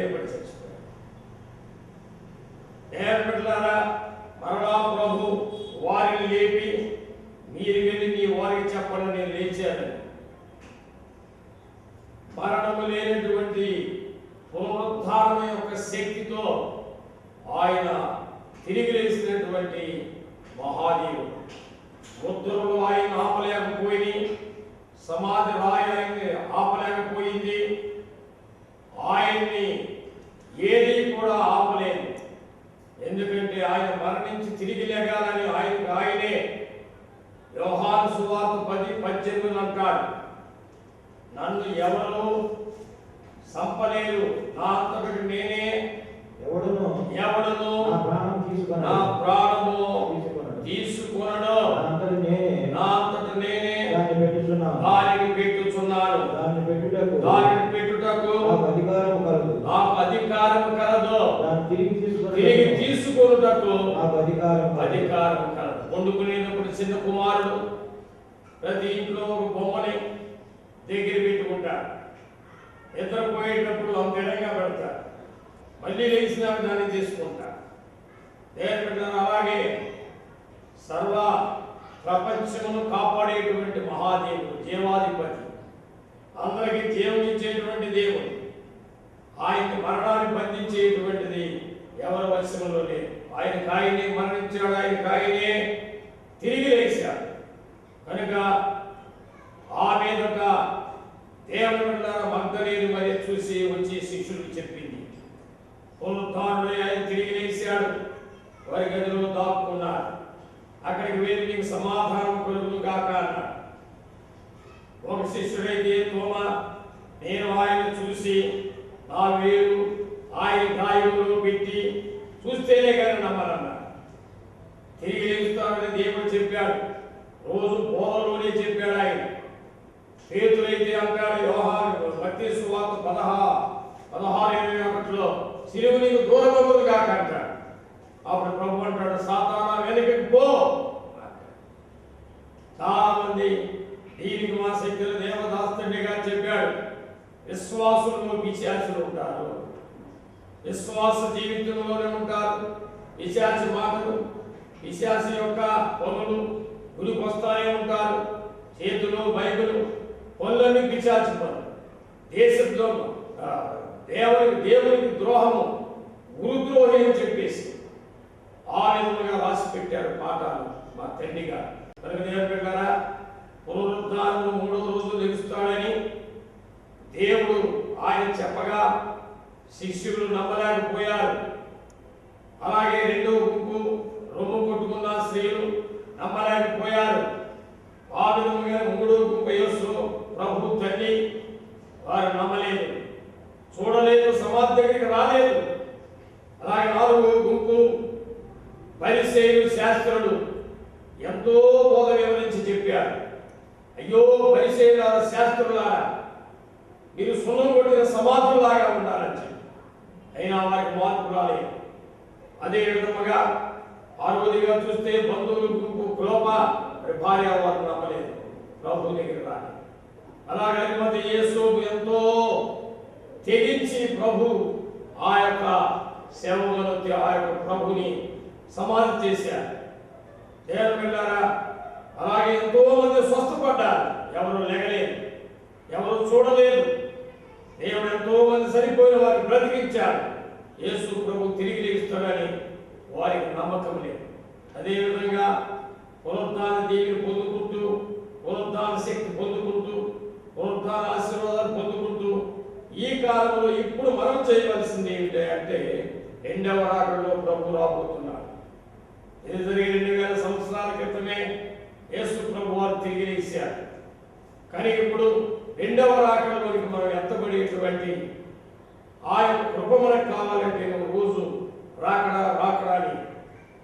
భయపడి చచ్చిపోయాడు దేవుని బిడ్డలారా మరలా ప్రభు వారిని లేపి మీరు వెళ్ళి నీ వారికి చెప్పండి నేను లేచానని మరణము లేనటువంటి పునరుద్ధారణ యొక్క శక్తితో ఆయన తిరిగి లేచినటువంటి మహాదేవుడు ముద్రలు ఆయన ఆపలేకపోయి సమాధి రాయి ఆయన్ని ఆపలేకపోయింది ఆయన్ని ఏది కూడా ఆపలేదు. ఎందుకంటే ఆయన మరణించి తిరిగి లేగాలని ఆయనకు ఆయనే యోహాను సువార్త పది పద్దెనిమిది అంటాడు. నన్ను ఎవరు సంపలేరు. నా అంతటి నేనే ఎవడును ఎవడును నా ప్రాణం తీసుకొనుటకు అధికారం. అధికారం కలదు వండుకునేటప్పుడు చిన్న కుమారుడు ప్రతి ఇంట్లో ఒక బొమ్మని దగ్గర పెట్టుకుంటాడు. పోయేటప్పుడు అంతరంగా పెడతారు మళ్ళీ లేచినాక దాన్ని బిడ్డలారా, అలాగే సర్వ ప్రపంచమును కాపాడేటువంటి మహాదేవుడు జీవాధిపతి. అందరికీ జీవనిచ్చేటువంటి దేవుడు. ఆయన్ని మరణాన్ని బంధించేటువంటిది ఎవరి వశంలో లేదు ఆయన ఆయనే మరణించాడు ఆయన ఆయనే తిరిగి లేచాడు. కనుక ఆ మీద దేవుని బిడ్డలారా మరి చూసి వచ్చి శిష్యులకు చెప్పింది. పునరుద్ధారుడై ఆయన తిరిగి లేచాడు. వారి గదిలో దాక్కున్నాడు. అక్కడికి వెళ్ళి నీకు సమాధానం కలుగు కాక అన్నాడు. ఒక శిష్యుడైతే తోమ నేను ఆయన చూసి నా వేరు చూస్తేనే కానీ నమ్మనన్నాడు తిరిగి లేస్తానని దేవుడు చెప్పాడు. రోజు బోధలోనే చెప్పాడు ఆయన. పేతులైతే అంటాడు యోహాను మత్తి సువార్త పదహా పదహారు ఇరవై ఒకటిలో సిలువు నీకు దూరం కాక అంటాడు అప్పుడు ప్రభు అంటాడు సాతానా వెనకకి పో చాలా మంది దీనికి మా శక్తులు దేవదాస్తండిగా చెప్పాడు విశ్వాసులు పిశాచులు ఉంటారు విశ్వాస జీవితంలోనే ఉంటారు. విశ్వాసి మాటలు విశ్వాసి యొక్క పనులు గురికి వస్తానే ఉంటారు. చేతులు బైబిల్ పనులన్నీ పిశాచి పనులు. దేశద్రోహం దేవునికి దేవునికి ద్రోహము గురుద్రోహి అని చెప్పేసి ఆ విధముగా రాసి పెట్టారు పాఠాలు మా తండ్రి గారు. కనుక మూడో రోజు లెగుస్తాడని దేవుడు ఆయన చెప్పగా శిష్యులు నమ్మలేకపోయారు. అలాగే రెండో గుంపు రొమ్ము కొట్టుకున్న స్త్రీలు నమ్మలేకపోయారు. వారు విధముగా మూడో గుంపు యేసు ప్రభు తల్లి వారు నమ్మలేదు. చూడలేదు సమాధి దగ్గరికి రాలేదు. అలాగే నాలుగో గుంపు పరిశైలు శాస్త్రులు ఎంతో బోధ వివరించి చెప్పారు. అయ్యో పరిసేయుల శాస్త్రులారా మీరు సున్నం కొట్టిన సమాధుల్లాగా ఉండాలని అయినా వారికి మార్పు రాలేదు. అదే విధముగా ఆరోగ్యంగా చూస్తే బంధువులు గుంపు కులోప భార్య వారు నమ్మలేదు. ప్రభు దగ్గర రాలేదు. అలాగే మధ్య యేసు ఎంతో తెగించి ప్రభు ఆ యొక్క సేవలో ఆ యొక్క ప్రభుని సమాధి చేశారు. దేవుని వెళ్ళారా అలాగే ఎంతో మంది స్వస్థపడ్డారు. ఎవరు లేగలేదు. ఎవరు చూడలేదు. దేవుడు ఎంతో మంది సరిపోయిన వారిని బ్రతికించాడు. యేసు ప్రభు తిరిగి లేస్తాడని వారికి నమ్మకం లేదు. అదేవిధంగా పునరుద్ధాన దేవుని పొందుకుంటూ పునరుద్ధాన శక్తి పొందుకుంటూ పునరుద్ధాన ఆశీర్వాదాలు పొందుకుంటూ ఈ కాలంలో ఇప్పుడు మనం చేయవలసింది ఏమిటి అంటే రెండవ రాకడలో ప్రభు రాబోతున్నాడు ఇది జరిగి రెండు వేల సంవత్సరాల క్రితమే యేసు ప్రభు వారు తిరిగి లేచారు. కానీ ఇప్పుడు రెండవ రాకడలోనికి మనం ఎత్తబడేటువంటి ఆ కృప మనకు కావాలంటే నువ్వు రోజు రాకడా రాకడాని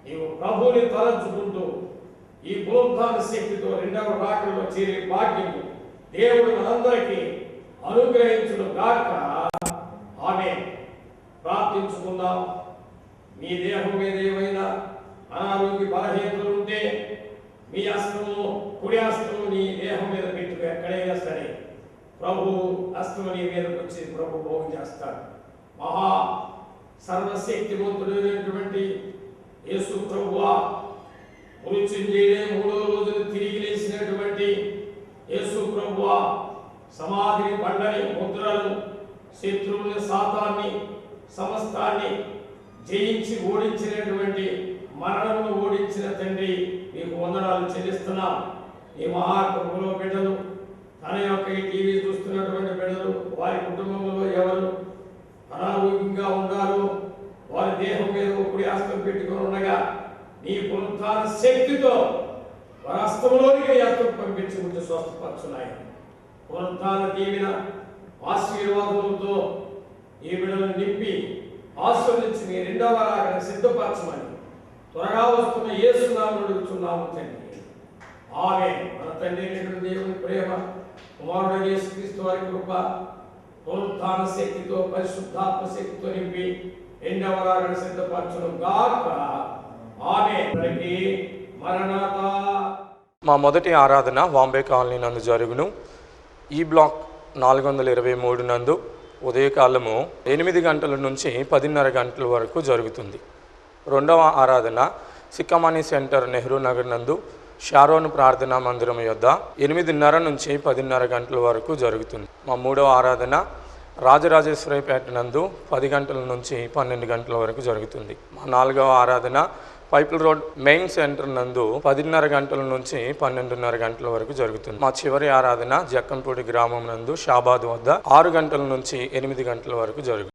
నీవు ప్రభువుని తలంచుకుంటూ ఈ పునరుద్ధాన శక్తితో రెండవ రాకడలో చేరే భాగ్యం దేవుడు మనందరికీ అనుగ్రహించును గాక. ఆమె ప్రార్థించుకుందాం. మీ దేహం మీద ఏమైనా అనారోగ్య బలహీనతలు ఉంటే మీ అస్త్రము కుడి అస్త్రము నీ దేహం మీద పెట్టుకు ఎక్కడైనా సరే ప్రభు అస్తము నీ మీదకి వచ్చి ప్రభు భోగం చేస్తాడు. మహా సర్వశక్తివంతుడైనటువంటి యేసు ప్రభువా మృత్యుంజయుడే మూడో రోజులు తిరిగి లేచినటువంటి యేసు ప్రభువా సమాధిని బండని ముద్రలు శత్రువుని శాతాన్ని సమస్తాన్ని జయించి ఓడించినటువంటి మరణమును ఓడించిన తండ్రి నీకు వందనాలు చెల్లిస్తున్నాం. ఈ మహాకృపలో బిడ్డలు తన యొక్క ఈ టీవీ చూస్తున్నటువంటి బిడ్డలు వారి కుటుంబంలో ఎవరు అనారోగ్యంగా ఉన్నారో వారి దేహం మీద ఒకటి ఆస్తం పెట్టుకొని ఉండగా నీ పునరుత్థాన శక్తితో వారి హస్తంలోనికి నీ పంపించుకుంటూ స్వస్థపరచున్నాయి. పునరుత్థాన దీవిన ఆశీర్వాదములతో ఈ బిడ్డలను నింపి ఆశీర్వదించి మీ రెండవ రాకడ సిద్ధపరచమని త్వరగా వస్తున్న యేసునామను అడుగుతున్నాము తండ్రి. ఆమె మన తండ్రి దేవుడు కుమారుడు యేసుక్రీస్తు వారి కృప పునరుత్థాన శక్తితో పరిశుద్ధాత్మ శక్తితో నింపి రెండవ రాకడ సిద్ధపరచడం గాక ఆమె మరణాత. మా మొదటి ఆరాధన వాంబే కాలనీ నందు జరుగును. ఈ బ్లాక్ నాలుగు వందల ఇరవై మూడు నందు ఉదయకాలము ఎనిమిది గంటల నుంచి పదిన్నర గంటల వరకు జరుగుతుంది. రెండవ ఆరాధన సిక్కమణి సెంటర్ నెహ్రూ నగర్ నందు షారోన్ ప్రార్థనా మందిరం యొద్ద ఎనిమిదిన్నర నుంచి పదిన్నర గంటల వరకు జరుగుతుంది. మా మూడవ ఆరాధన రాజరాజేశ్వరిపేట నందు పది గంటల నుంచి పన్నెండు గంటల వరకు జరుగుతుంది. మా నాలుగవ ఆరాధన పైపుల్ రోడ్ మెయిన్ సెంటర్ నందు పదిన్నర గంటల నుంచి పన్నెండున్నర గంటల వరకు జరుగుతుంది. మా చివరి ఆరాధన జక్కంపూడి గ్రామం నందు షాబాద్ వద్ద ఆరు గంటల నుంచి ఎనిమిది గంటల వరకు జరుగుతుంది